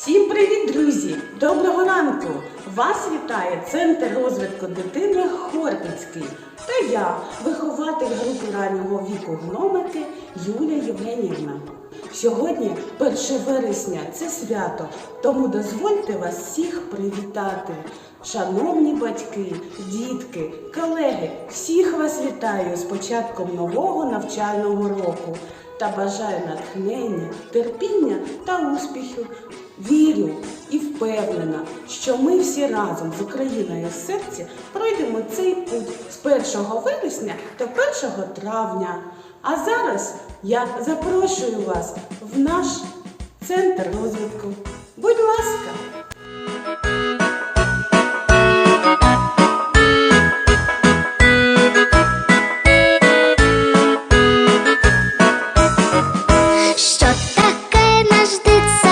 Всім привіт, друзі! Доброго ранку! Вас вітає Центр розвитку дитини Хортицький та я, вихователь групи раннього віку гномики Юлія Євгенівна. Сьогодні 1 вересня це свято, тому дозвольте вас всіх привітати. Шановні батьки, дітки, колеги, всіх вас вітаю з початком нового навчального року та бажаю натхнення, терпіння та успіхів Вірю і впевнена, що ми всі разом з Україною в серці пройдемо цей путь з 1 вересня до 1 травня. А зараз я запрошую вас в наш центр розвитку. Будь ласка! Що таке наш дитсадок?